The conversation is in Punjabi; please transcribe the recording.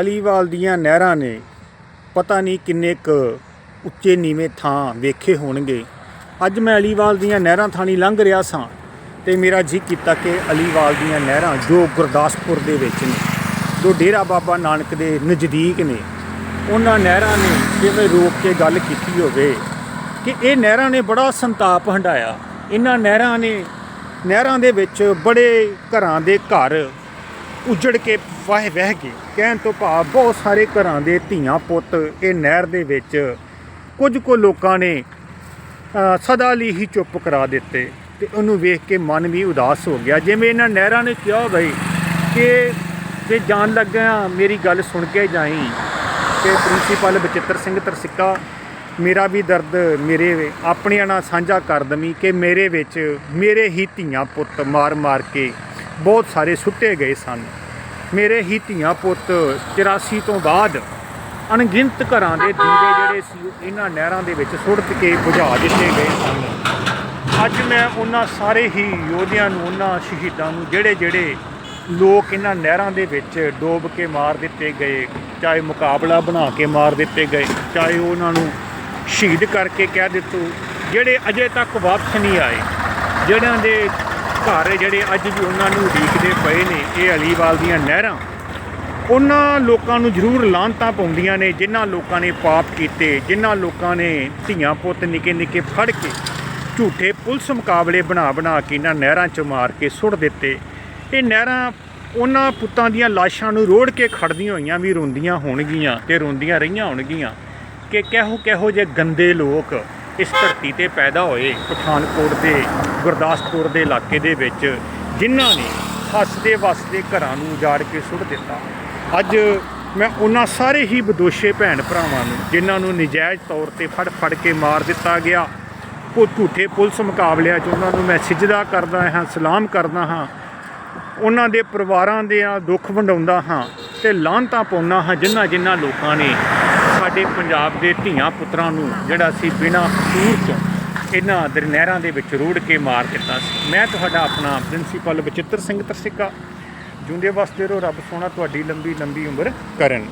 ਅਲੀਵਾਲ ਦੀਆਂ ਨਹਿਰਾਂ ਨੇ ਪਤਾ ਨਹੀਂ ਕਿੰਨੇ ਕੁ ਉੱਚੇ ਨੀਵੇਂ ਥਾਂ ਵੇਖੇ ਹੋਣਗੇ। ਅੱਜ ਮੈਂ ਅਲੀਵਾਲ ਦੀਆਂ ਨਹਿਰਾਂ ਥਾਣੀ ਲੰਘ ਰਿਹਾ ਸਾਂ ਤੇ ਮੇਰਾ ਜੀ ਕੀਤਾ ਕਿ ਅਲੀਵਾਲ ਦੀਆਂ ਨਹਿਰਾਂ ਜੋ ਗੁਰਦਾਸਪੁਰ ਦੇ ਵਿੱਚ ਨੇ, ਜੋ ਡੇਰਾ ਬਾਬਾ ਨਾਨਕ ਦੇ ਨਜ਼ਦੀਕ ਨੇ, ਉਹਨਾਂ ਨਹਿਰਾਂ ਨੇ ਜਿਵੇਂ ਰੋਕ ਕੇ ਗੱਲ ਕੀਤੀ ਹੋਵੇ ਕਿ ਇਹ ਨਹਿਰਾਂ ਨੇ ਬੜਾ ਸੰਤਾਪ ਹੰਡਾਇਆ ਇਹਨਾਂ ਨਹਿਰਾਂ ਨੇ, ਨਹਿਰਾਂ ਦੇ ਵਿੱਚ ਬੜੇ ਘਰਾਂ ਦੇ ਘਰ ਉਜੜ ਕੇ ਵਾਹ ਵਹਿ ਗਏ ਕਹਿਣ ਤੋਂ ਭਾਵ ਬਹੁਤ ਸਾਰੇ ਘਰਾਂ ਦੇ ਧੀਆਂ ਪੁੱਤ ਇਹ ਨਹਿਰ ਦੇ ਵਿੱਚ ਕੁਝ ਕੁ ਲੋਕਾਂ ਨੇ ਸਦਾ ਲਈ ਹੀ ਚੁੱਪ ਕਰਾ ਦਿੱਤੇ ਤੇ ਉਹਨੂੰ ਵੇਖ ਕੇ ਮਨ ਵੀ ਉਦਾਸ ਹੋ ਗਿਆ। ਜਿਵੇਂ ਇਹਨਾਂ ਨਹਿਰਾਂ ਨੇ ਕਿਹਾ ਬਈ ਕਿ ਜੇ ਜਾਣ ਲੱਗਿਆ ਮੇਰੀ ਗੱਲ ਸੁਣ ਕੇ ਜਾਈ ਤੇ ਪ੍ਰਿੰਸੀਪਲ ਬਚਿੱਤਰ ਸਿੰਘ ਤਰਸਿੱਕਾ, ਮੇਰਾ ਵੀ ਦਰਦ ਮੇਰੇ ਆਪਣਿਆਂ ਨਾਲ ਸਾਂਝਾ ਕਰ ਦਮੀ ਕਿ ਮੇਰੇ ਵਿੱਚ ਮੇਰੇ ਹੀ ਧੀਆਂ ਪੁੱਤ ਮਾਰ-ਮਾਰ ਕੇ ਬਹੁਤ ਸਾਰੇ ਸੁੱਟੇ ਗਏ ਸਨ। ਮੇਰੇ ਹੀ ਧੀਆਂ ਪੁੱਤ 84 ਤੋਂ ਬਾਅਦ ਅਣਗਿਣਤ ਘਰਾਂ ਦੇ ਦੀਵੇ ਜਿਹੜੇ ਸੀ ਇਹਨਾਂ ਨਹਿਰਾਂ ਦੇ ਵਿੱਚ ਸੁੱਟ ਕੇ ਬੁਝਾ ਦਿੱਤੇ ਗਏ ਸਨ। ਅੱਜ ਮੈਂ ਉਹਨਾਂ ਸਾਰੇ ਹੀ ਯੋਧਿਆਂ ਨੂੰ, ਉਹਨਾਂ ਸ਼ਹੀਦਾਂ ਨੂੰ ਜਿਹੜੇ ਜਿਹੜੇ ਲੋਕ ਇਹਨਾਂ ਨਹਿਰਾਂ ਦੇ ਵਿੱਚ ਡੋਬ ਕੇ ਮਾਰ ਦਿੱਤੇ ਗਏ, ਚਾਹੇ ਮੁਕਾਬਲਾ ਬਣਾ ਕੇ ਮਾਰ ਦਿੱਤੇ ਗਏ, ਚਾਹੇ ਉਹਨਾਂ ਨੂੰ ਸ਼ਹੀਦ ਕਰਕੇ ਕਹਿ ਦਿੱਤੋ, ਜਿਹੜੇ ਅਜੇ ਤੱਕ ਵਾਪਸ ਨਹੀਂ ਆਏ ਜਿਹੜਿਆਂ ਦੇ ਘਰ ਜਿਹੜੇ ਅੱਜ ਵੀ ਉਹਨਾਂ ਨੂੰ ਉਡੀਕਦੇ ਪਏ ਨੇ ਇਹ ਅਲੀਵਾਲ ਦੀਆਂ ਨਹਿਰਾਂ, ਉਹਨਾਂ ਲੋਕਾਂ ਨੂੰ ਜ਼ਰੂਰ ਲਾਂਤਾਂ ਪਾਉਂਦੀਆਂ ਨੇ, ਜਿਨ੍ਹਾਂ ਲੋਕਾਂ ਨੇ ਪਾਪ ਕੀਤੇ, ਜਿਨ੍ਹਾਂ ਲੋਕਾਂ ਨੇ ਧੀਆਂ ਪੁੱਤ ਨਿੱਕੇ ਨਿੱਕੇ ਫੜ ਕੇ ਝੂਠੇ ਪੁਲਿਸ ਮੁਕਾਬਲੇ ਬਣਾ ਬਣਾ ਕੇ ਇਹਨਾਂ ਨਹਿਰਾਂ 'ਚ ਮਾਰ ਕੇ ਸੁੱਟ ਦਿੱਤੇ। ਇਹ ਨਹਿਰਾਂ ਉਹਨਾਂ ਪੁੱਤਾਂ ਦੀਆਂ ਲਾਸ਼ਾਂ ਨੂੰ ਰੋੜ ਕੇ ਖੜਦੀਆਂ ਹੋਈਆਂ ਵੀ ਰੋਂਦੀਆਂ ਹੋਣਗੀਆਂ ਤੇ ਰੋਂਦੀਆਂ ਰਹੀਆਂ ਹੋਣਗੀਆਂ ਕਿ ਕਿਹੋ ਕਿਹੋ ਜਿਹੇ ਗੰਦੇ ਲੋਕ ਇਸ ਧਰਤੀ ਤੇ ਪੈਦਾ ਹੋਏ ਪਠਾਨਕੋਟ ਦੇ ਗੁਰਦਾਸਪੁਰ ਦੇ ਇਲਾਕੇ ਦੇ ਵਿੱਚ ਜਿਨ੍ਹਾਂ ਨੇ ਹੱਸਦੇ ਵਸਦੇ ਘਰਾਂ ਨੂੰ ਉਜਾੜ ਕੇ ਸੁੱਟ ਦਿੱਤਾ। ਅੱਜ ਮੈਂ ਉਹਨਾਂ ਸਾਰੇ ਹੀ ਵਿਦੋਸ਼ੇ ਭੈਣ ਭਰਾਵਾਂ ਨੂੰ, ਜਿਨ੍ਹਾਂ ਨੂੰ ਨਜਾਇਜ਼ ਤੌਰ ਤੇ ਫੜ ਫੜ ਕੇ ਮਾਰ ਦਿੱਤਾ ਗਿਆ ਉਹ ਝੂਠੇ ਪੁਲਿਸ ਮੁਕਾਬਲਿਆਂ 'ਚ ਉਹਨਾਂ ਨੂੰ ਮੈਂ ਸਿਜਦਾ ਕਰਦਾ ਹਾਂ, ਸਲਾਮ ਕਰਦਾ ਹਾਂ। ਉਹਨਾਂ ਦੇ ਪਰਿਵਾਰਾਂ ਦੇ ਆ ਦੁੱਖ ਵੰਡਾਉਂਦਾ ਹਾਂ ਤੇ ਲਾਂਤਾਂ ਪਾਉਂਦਾ ਹਾਂ ਜਿਨ੍ਹਾਂ ਜਿਨ੍ਹਾਂ ਲੋਕਾਂ ਨੇ ਸਾਡੇ ਪੰਜਾਬ ਦੇ ਧੀਆਂ ਪੁੱਤਰਾਂ ਨੂੰ, ਜਿਹੜਾ ਸੀ ਬਿਨਾਂ ਕਸੂਰ ਤੋਂ ਇਹਨਾਂ ਦਰ ਨਹਿਰਾਂ ਦੇ ਵਿੱਚ ਰੋੜ ਕੇ ਮਾਰ ਦਿੱਤਾ ਸੀ। ਮੈਂ ਤੁਹਾਡਾ ਆਪਣਾ ਪ੍ਰਿੰਸੀਪਲ ਬਚਿੱਤਰ ਸਿੰਘ ਤਰਸਿੱਕਾ। ਜੁੰਦੇ ਵਸਦੇ ਰਹੋ ਰੱਬ ਸੋਹਣਾ, ਤੁਹਾਡੀ ਲੰਬੀ ਲੰਬੀ ਉਮਰ ਕਰਨ।